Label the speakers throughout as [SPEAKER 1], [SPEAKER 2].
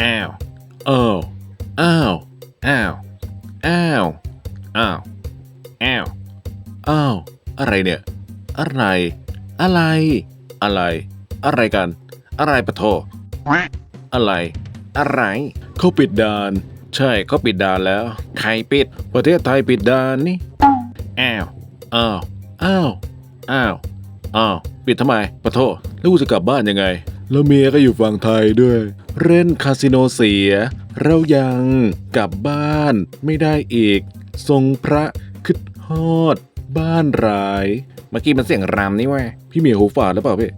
[SPEAKER 1] อ้าวเอออ้าวอ้าวอ้าวอ้าวอ้าวอ้าวอะไรเนี่ย อะไร อะไร อะไร อะไรกัน อะไรปะโทอะไร อะไร เขาปิดด่าน ใช่เขาปิดด่านแล้ว ใครปิด ประเทศไทยปิดด่านนี่อ้าวอ้าวอ้าวอ้าวอ้าวปิดทำไมปะโทแล้วกูจะกลับบ้านยังไง แล้วเมียก็อยู่ฝั่งไทยด้วย เล่นคาสิโนเสีย เรายังกลับบ้านไม่ได้อีก ทรงพระคึดฮอด บ้านราย เมื่อกี้มันเสียงรามนี่ว่าพี่เมียหูฝาดหรือเปล่าพี่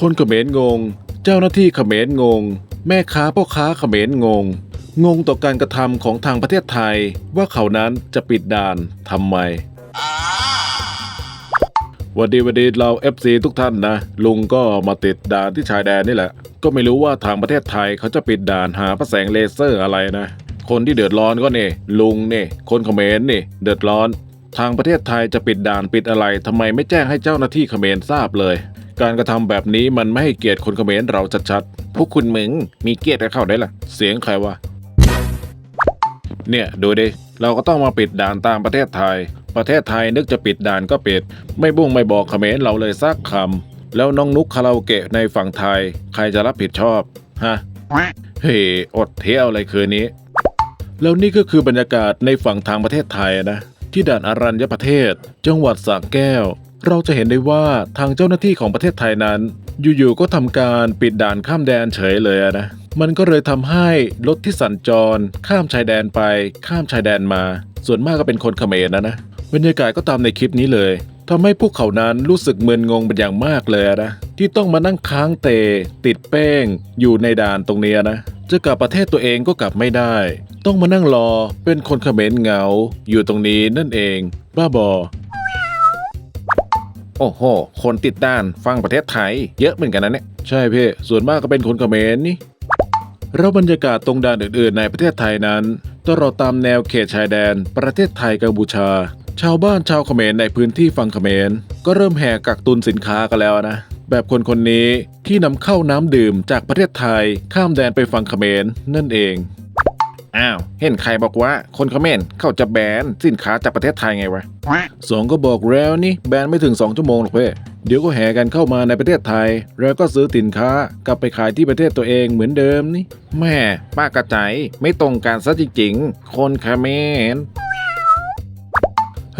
[SPEAKER 1] คนเขมรงง เจ้าหน้าที่เขมรงง แม่ค้าพ่อค้าเขมรงง งงต่อการกระทำของทางประเทศไทยว่าเขานั้นจะปิดด่านทำไม วันดีวันดีเรา FC ทุกท่านนะ ลุงก็มาติดด่านที่ชายแดนนี่แหละ ก็ไม่รู้ว่าทางประเทศไทยเขาจะปิดด่านหาพระแสงเลเซอร์อะไรนะ คนที่เดือดร้อนก็เนี่ลุงเนี่คนเขมรนี่ เดือดร้อน ทางประเทศไทยจะปิดด่านปิดอะไรทำไมไม่แจ้งให้เจ้าหน้าที่เขมรทราบเลย การกระทำแบบนี้มันไม่ให้เกียรติคนเขมรเราชัดๆพวกคุณมึงมีเกียรติกับเขาได้ล่ะ เสียงใครวะเนี่ยดูดิเราก็ต้องมาปิดด่านตามประเทศไทย ประเทศไทยนึกจะปิดด่านก็ปิด ไม่บุ้งไม่บอกเขมรเราเลยสักคำ แล้วน้องนุกคาราโอเกะในฝั่งไทย ใครจะรับผิดชอบ ฮะ เฮ้อดเที่ยวอะไรคืนนี้ แล้วนี่ก็คือบรรยากาศในฝั่งทางประเทศไทยนะ ที่ด่านอารัญญประเทศ จังหวัดสระแก้ว เราจะเห็นได้ว่าทางเจ้าหน้าที่ของประเทศไทยนั้น อยู่ๆก็ทำการปิดด่านข้ามแดนเฉยเลยนะมันก็เลยทำให้รถที่สัญจร ข้ามชายแดนไป ข้ามชายแดนมา ส่วนมากก็เป็นคนเขมรนะนะ บรรยากาศก็ตามในคลิปนี้เลยทำให้พวกเขานั้นรู้สึกมึนงงเป็นอย่างมากเลยนะที่ต้องมานั่งค้างเตะติดแป้ง อยู่ในด่านตรงเนี้ยนะ จะกลับประเทศตัวเองก็กลับไม่ได้ ต้องมานั่งรอเป็นคนเขมรเหงา อยู่ตรงนี้นั่นเอง บ้าบอ โอ้โห คนติดด้านฟังประเทศไทย เยอะเหมือนกันนะเนี่ย ใช่พี่ส่วนมากก็เป็นคนเขมรนี่แล้วบรรยากาศตรงด่านอื่นๆ ในประเทศไทยนั้นตลอดตามแนวเขตชายแดน ประเทศไทยกัมพูชา ชาวบ้านชาวเขมรในพื้นที่ฝั่งเขมร ก็เริ่มแห่กักตุนสินค้ากันแล้วนะ แบบคนคนนี้ที่นำเข้าน้ำดื่มจากประเทศไทยข้ามแดนไปฝั่งเขมรนั่นเอง อ้าว เห็นใครบอกว่าคนเขมรเขาจะแบนสินค้าจากประเทศไทยไงวะสองก็บอกแล้วนี่แบนไม่ถึง2ชั่วโมงหรอกเพ่เดี๋ยวก็แห่กันเข้ามาในประเทศไทย แล้วก็ซื้อสินค้ากลับไปขายที่ประเทศตัวเองเหมือนเดิมนี่แม่ป้ากระใจายไม่ตรงกันซะจริงๆคนเขมร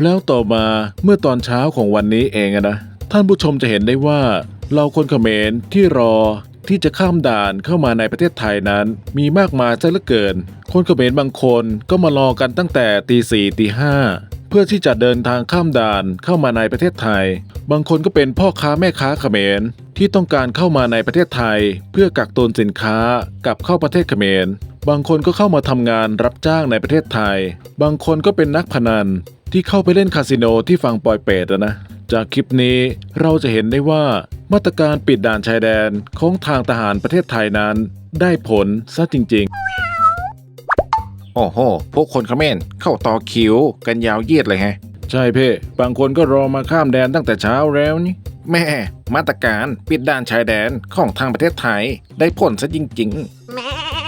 [SPEAKER 1] แล้วต่อมาเมื่อตอนเช้าของวันนี้เองนะ ท่านผู้ชมจะเห็นได้ว่าเราคนเขมรที่รอที่จะข้ามด่านเข้ามาในประเทศไทยนั้น มีมากมายซะเหลือเกิน คนเขมรบางคนก็มารอกันตั้งแต่ตีสี่ตีห้าเพื่อที่จะเดินทางข้ามด่านเข้ามาในประเทศไทย บางคนก็เป็นพ่อค้าแม่ค้าเขมรที่ต้องการเข้ามาในประเทศไทย เพื่อกักตุนสินค้ากลับเข้าประเทศเขมร บางคนก็เข้ามาทำงานรับจ้างในประเทศไทย บางคนก็เป็นนักพนัน ที่เข้าไปเล่นคาสิโนที่ฝั่งปอยเปตอะนะ จากคลิปนี้เราจะเห็นได้ว่ามาตรการปิดด่านชายแดนของทางทหารประเทศไทยนั้น ได้ผลซะจริง ๆ โอ้โห พวกคนเขมรเข้าต่อคิวกันยาวเยียดเลยแฮะ ใช่เพ่บางคนก็รอมาข้ามแดนตั้งแต่เช้าแล้วนี่ แม่ มาตรการปิดด่านชายแดนของทางประเทศไทยได้ผลซะจริง ๆ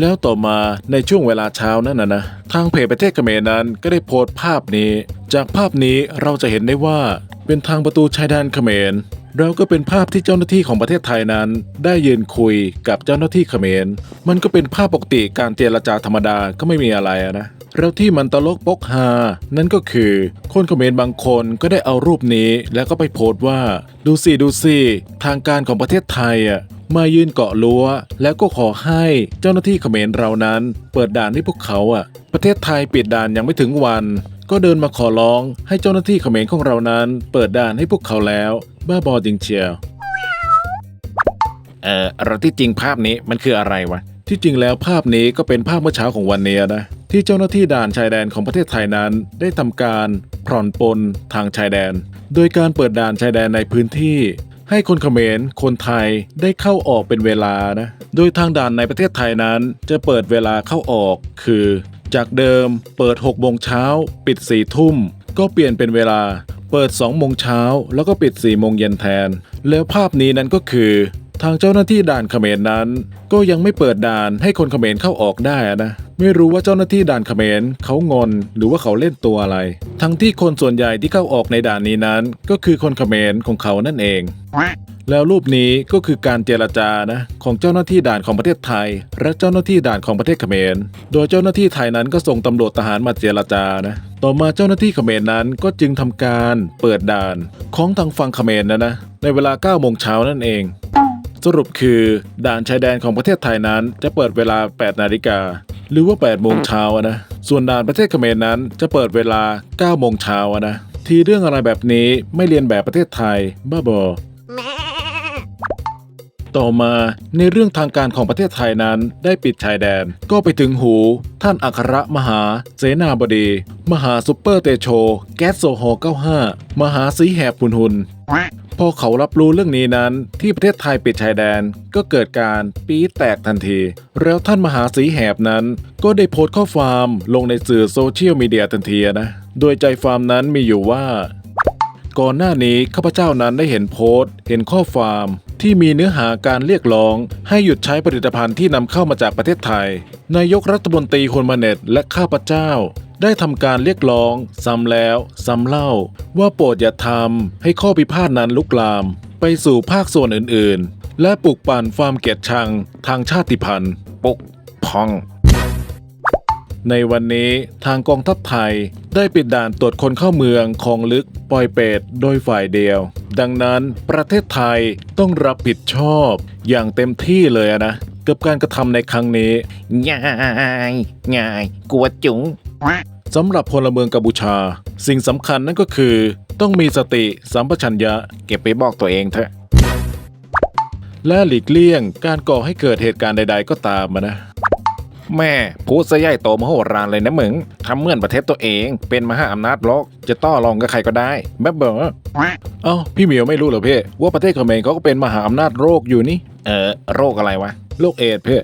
[SPEAKER 1] แล้วต่อมาในช่วงเวลาเช้านั้นนะนะทางเพจประเทศเขมรนั้นก็ได้โพสต์ภาพนี้ จากภาพนี้เราจะเห็นได้ว่าเป็นทางประตูชายแดนเขมรแล้วก็เป็นภาพที่เจ้าหน้าที่ของประเทศไทยนั้น ได้ยืนคุยกับเจ้าหน้าที่เขมร มันก็เป็นภาพปกติการเจรจาธรรมดาก็ไม่มีอะไรนะแล้วที่มันตลกปกฮา นั่นก็คือคนเขมรบางคนก็ได้เอารูปนี้ แล้วก็ไปโพสต์ว่า ดูสิดูสิทางการของประเทศไทยอะ มายืนเกาะรั้ว แล้วก็ขอให้เจ้าหน้าที่เขมรเรานั้น เปิดด่านให้พวกเขาอะ ประเทศไทยปิดด่านยังไม่ถึงวัน ก็เดินมาขอร้องให้เจ้าหน้าที่เขมรของเรานั้น เปิดด่านให้พวกเขาแล้ว บ้าบอจริงเชียวเออเราที่จริงภาพนี้มันคืออะไรวะที่จริงแล้วภาพนี้ก็เป็นภาพเมื่อเช้าของวันนี้นะที่เจ้าหน้าที่ด่านชายแดนของประเทศไทยนั้นได้ทำการผ่อนปลนทางชายแดน โดยการเปิดด่านชายแดนในพื้นที่ ให้คนเขมร คนไทยได้เข้าออกเป็นเวลานะ โดยทางด่านในประเทศไทยนั้นจะเปิดเวลาเข้าออก คือ จากเดิมเปิด6โมงเช้าปิด4ทุ่ม ก็เปลี่ยนเป็นเวลาเปิด2โมงเช้าแล้วก็ปิด4โมงเย็นแทน แล้วภาพนี้นั้นก็คือทางเจ้าหน้าที่ด่านเขมรนั้น ก็ยังไม่เปิดด่านให้คนเขมรเข้าออกได้นะ ไม่รู้ว่าเจ้าหน้าที่ด่านเขมรเขางอนหรือว่าเขาเล่นตัวอะไร ทั้งที่คนส่วนใหญ่ที่เข้าออกในด่านนี้นั้น ก็คือคนเขมรของเขานั่นเอง แล้วรูปนี้ก็คือการเจรจานะของเจ้าหน้าที่ด่านของประเทศไทย และเจ้าหน้าที่ด่านของประเทศเขมร โดยเจ้าหน้าที่ไทยนั้นก็ส่งตำรวจทหารมาเจรจานะต่อมาเจ้าหน้าที่เขมรนั้นก็จึงทำการเปิดด่านของทางฝั่งเขมรนะนะในเวลา9โมงเช้านั่นเองสรุปคือ ด่านชายแดนของประเทศไทยนั้นจะเปิดเวลา 8 นาฬิกา หรือว่า 8 โมงเช้าอะนะ ส่วนด่านประเทศเขมรนั้นจะเปิดเวลา 9 โมงเช้าอะนะ ทีเรื่องอะไรแบบนี้ไม่เรียนแบบประเทศไทย บ้าบอต่อมาในเรื่องทางการของประเทศไทยนั้นได้ปิดชายแดน ก็ไปถึงหู ท่านอัครมหา เสนาบดี มหาซุปเปอร์เตโช แก๊สโซฮอล์95 มหาสีแหบพุนหุน พอเขารับรู้เรื่องนี้นั้น ที่ประเทศไทยปิดชายแดนก็เกิดการปี๊แตกทันที แล้วท่านมหาสีแหบนั้น ก็ได้โพสต์ข้อความลงในสื่อโซเชียลมีเดียทันทีนะ โดยใจความนั้นมีอยู่ว่า ก่อนหน้านี้ข้าพเจ้านั้นได้เห็นโพสต์ เห็นข้อความที่มีเนื้อหาการเรียกร้อง ให้หยุดใช้ผลิตภัณฑ์ที่นำเข้ามาจากประเทศไทย นายกรัฐมนตรีฮุนมาเน็ตและข้าพเจ้า ได้ทำการเรียกร้อง ซ้ำแล้ว ซ้ำเล่า ว่าโปรดอย่าทำให้ข้อพิพาทนั้นลุกลาม ไปสู่ภาคส่วนอื่นๆ และปลุกปั่นความเกลียดชังทางชาติพันธุ์ปุกพอง ในวันนี้ทางกองทัพไทยได้ปิดด่านตรวจคนเข้าเมืองของลึกปอยเปตโดยฝ่ายเดียว ดังนั้นประเทศไทยต้องรับผิดชอบอย่างเต็มที่เลยอะนะกับการกระทำในครั้งนี้
[SPEAKER 2] ง่ายง่ายกลัวจุ๋ง
[SPEAKER 1] สำหรับพลเมืองกัมพูชา สิ่งสำคัญนั่นก็คือ ต้องมีสติสัมปชัญญะ
[SPEAKER 2] เก็บไปบอกตัวเองเถอะ
[SPEAKER 1] และหลีกเลี่ยงการก่อให้เกิดเหตุการณ์ใด ๆ ก็ตามอะนะ
[SPEAKER 2] แม่พูดซะใหญ่โตมโหฬารเลยนะมึงทำเหมือนประเทศตัวเอง เป็นมหาอำนาจโลกจะต่อรองกับใครก็ได้แบบเบอ
[SPEAKER 1] เอ้าพี่เหมียวไม่รู้เหรอเพ่ว่าประเทศเขมรเขาก็เป็นมหาอำนาจโลกอยู่นี่
[SPEAKER 2] เออโรคอะไรวะ
[SPEAKER 1] โรคเอดส์เพ่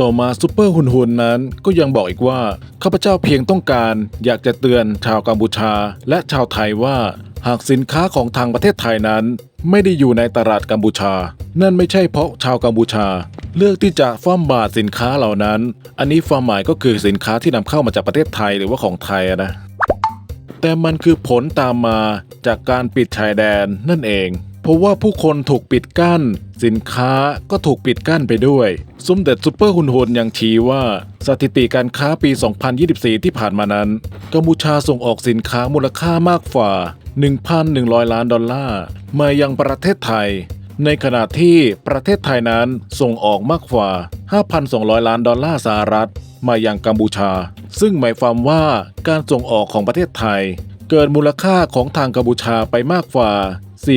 [SPEAKER 1] ต่อมาซูเปอร์หุนหุนนั้นก็ยังบอกอีกว่าข้าพเจ้าเพียงต้องการ อยากจะเตือนชาวกัมพูชา และชาวไทยว่า หากสินค้าของทางประเทศไทยนั้น ไม่ได้อยู่ในตลาดกัมพูชา นั่นไม่ใช่เพราะชาวกัมพูชา เลือกที่จะฟ้อมบาทสินค้าเหล่านั้น อันนี้ความหมายก็คือสินค้าที่นำเข้ามาจากประเทศไทยหรือว่าของไทยนะแต่มันคือผลตามมาจากการปิดชายแดนนั่นเอง เพราะว่าผู้คนถูกปิดกั้น สินค้าก็ถูกปิดกั้นไปด้วยสมเด็จซูเปอร์ฮุนฮุนยังชี้ว่า สถิติการค้าปี 2024 ที่ผ่านมานั้นกัมพูชาส่งออกสินค้ามูลค่ามากกว่า 1,100 ล้านดอลลาร์มายังประเทศไทย ในขณะที่ประเทศไทยนั้นส่งออกมากกว่า 5,200 ล้านดอลลาร์สหรัฐ มายังกัมพูชา ซึ่งหมายความว่าการส่งออกของประเทศไทย เกินมูลค่าของทางกัมพูชาไปมากกว่า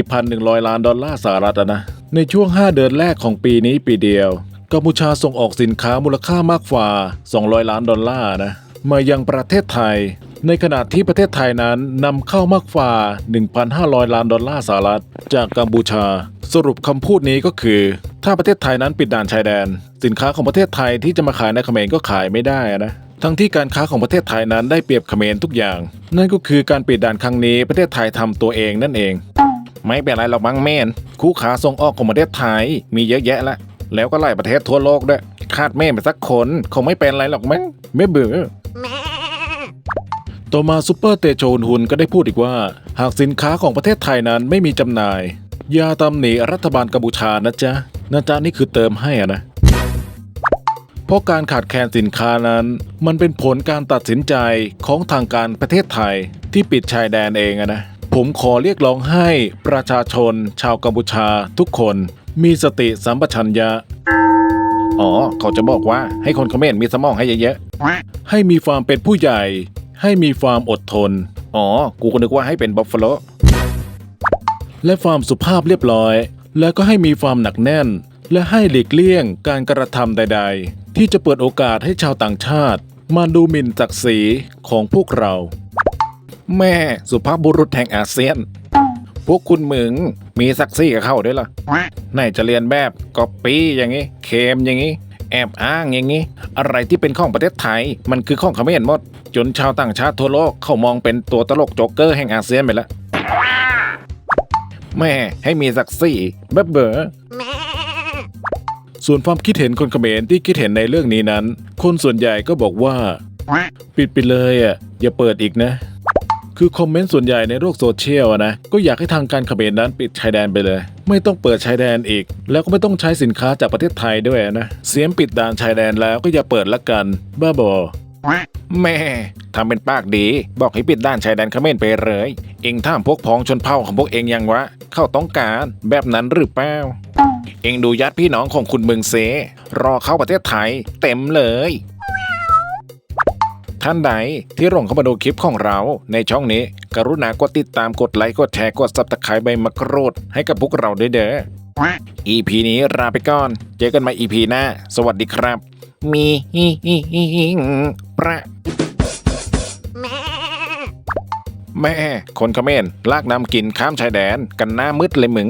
[SPEAKER 1] 4,100 ล้านดอลลาร์สหรัฐนะ ในช่วง 5 เดือนแรกของปีนี้ปีเดียวกัมพูชาส่งออกสินค้ามูลค่ามากกว่า 200 ล้านดอลลาร์นะมายังประเทศไทย ในขณะที่ประเทศไทยนั้นนำเข้ามากกว่า 1,500 ล้านดอลลาร์สหรัฐ จากกัมพูชา สรุปคำพูดนี้ก็คือ ถ้าประเทศไทยนั้นปิดด่านชายแดน สินค้าของประเทศไทยที่จะมาขายในเขมรก็ขายไม่ได้นะทั้งที่การค้าของประเทศไทยนั้นได้เปรียบเขมรทุกอย่าง นั่นก็คือการปิดด่านครั้งนี้ประเทศไทยทำตัวเองนั่นเอง
[SPEAKER 2] ไม่เป็นไรหรอกบังเมน คู่ขาส่งออกของประเทศไทยมีเยอะแยะละ แล้วก็หลายประเทศทั่วโลกด้วย คาดเม่ไปสักคนคงไม่เป็นไรหรอกมั้งไม่เบื่อ
[SPEAKER 1] ต่อมาซูเปอร์เตโชนหุนก็ได้พูดอีกว่า หากสินค้าของประเทศไทยนั้นไม่มีจำหน่ายอย่าตำหนิรัฐบาลกัมพูชานะจ๊ะนะจ๊ะนี่คือเติมให้อะนะเพราะการขาดแคลนสินค้านั้น มันเป็นผลการตัดสินใจของทางการประเทศไทยที่ปิดชายแดนเองอะนะ ผมขอเรียกร้องให้ประชาชนชาวกัมพูชาทุกคนมีสติสัมปชัญญะ
[SPEAKER 2] อ๋อ เขาจะบอกว่าให้คนเขมรมีสมองให้เยอะๆ
[SPEAKER 1] ให้มีความเป็นผู้ใหญ่ ให้มีความอดทน
[SPEAKER 2] อ๋อ กูก็นึกว่าให้เป็นบัฟฟาโล
[SPEAKER 1] และความสุภาพเรียบร้อย และก็ให้มีความหนักแน่น และให้หลีกเลี่ยงการกระทำใด ๆ ที่จะเปิดโอกาสให้ชาวต่างชาติ มาดูหมิ่นศักดิ์ศรีของพวกเรา
[SPEAKER 2] แม่สุภาพบุรุษแห่งอาเซียน พวกคุณมึงมีศักดิ์ศรีกับเขาด้วยล่ะไหนจะเรียนแบบก๊อปปี้อย่างงี้ เคมอย่างงี้ แอบอ้างอย่างงี้ อะไรที่เป็นของประเทศไทย มันคือของเขมรหมด จนชาวต่างชาติทั่วโลกเขามองเป็นตัวตลกโจ๊กเกอร์แห่งอาเซียนไปแล้วแม่ให้มีศักดิ์ศรีแบบเบอ
[SPEAKER 1] ส่วนความคิดเห็นคนเขมรที่คิดเห็นในเรื่องนี้นั้น คนส่วนใหญ่ก็บอกว่า ปิดไปเลยอะอย่าเปิดอีกนะ คือคอมเมนต์ส่วนใหญ่ในโลกโซเชียลนะก็อยากให้ทางการเขมรนั้นปิดชายแดนไปเลย ไม่ต้องเปิดชายแดนอีก แล้วก็ไม่ต้องใช้สินค้าจากประเทศไทยด้วยนะ เสียมปิดด่านชายแดนแล้วก็อย่าเปิดละกัน บ้าบอ
[SPEAKER 2] แม่ทำเป็นปากดี บอกให้ปิดด้านชายแดนเขมรไปเลย เองถามพวกพ้องชนเผ่าของพวกเองยังวะ เข้าต้องการแบบนั้นหรือเปล่าเองดูญาติพี่น้องของคุณเมืองเซรอเข้าประเทศไทย เต็มเลย ท่านใดที่ลงเข้ามาดูคลิปของเราในช่องนี้ กรุณากดติดตามกดไลค์กดแชร์กดซับสไครต์ใบมะกรูดให้กับพวกเราด้วยเด้อ EP นี้ลาไปก่อน เจอกันใหมา EP หน้า สวัสดีครับ มีฮิฮิฮิฮิประแม่ คนเขมรลากน้ำกินข้ามชายแดนกันหน้ามืดเลยมึง